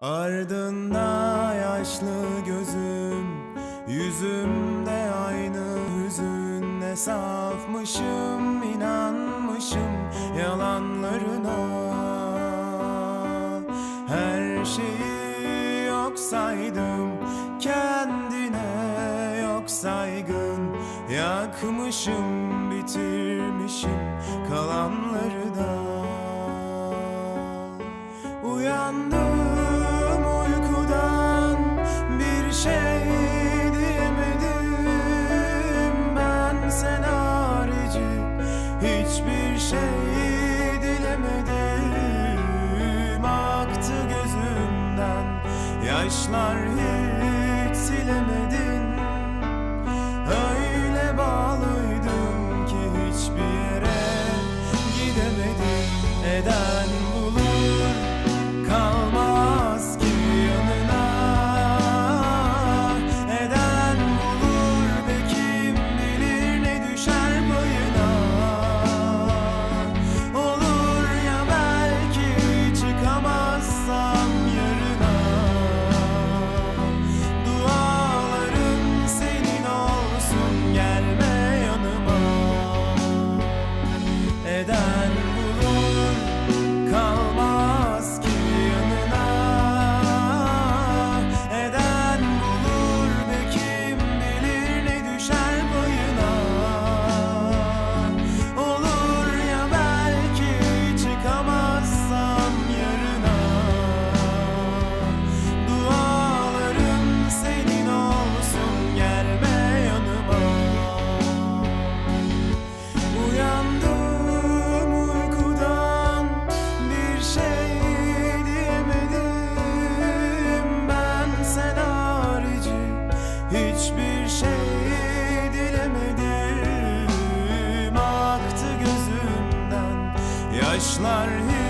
Ardında yaşlı gözüm Yüzümde aynı hüzün. Ne safmışım inanmışım yalanlarına. Her şeyi yok saydım Kendine yok saygın. Yakmışım bitirmişim kalanları hiçbir şey dilemedim. Aktı gözümden. Yaşlar hiç silemedin ateşler yine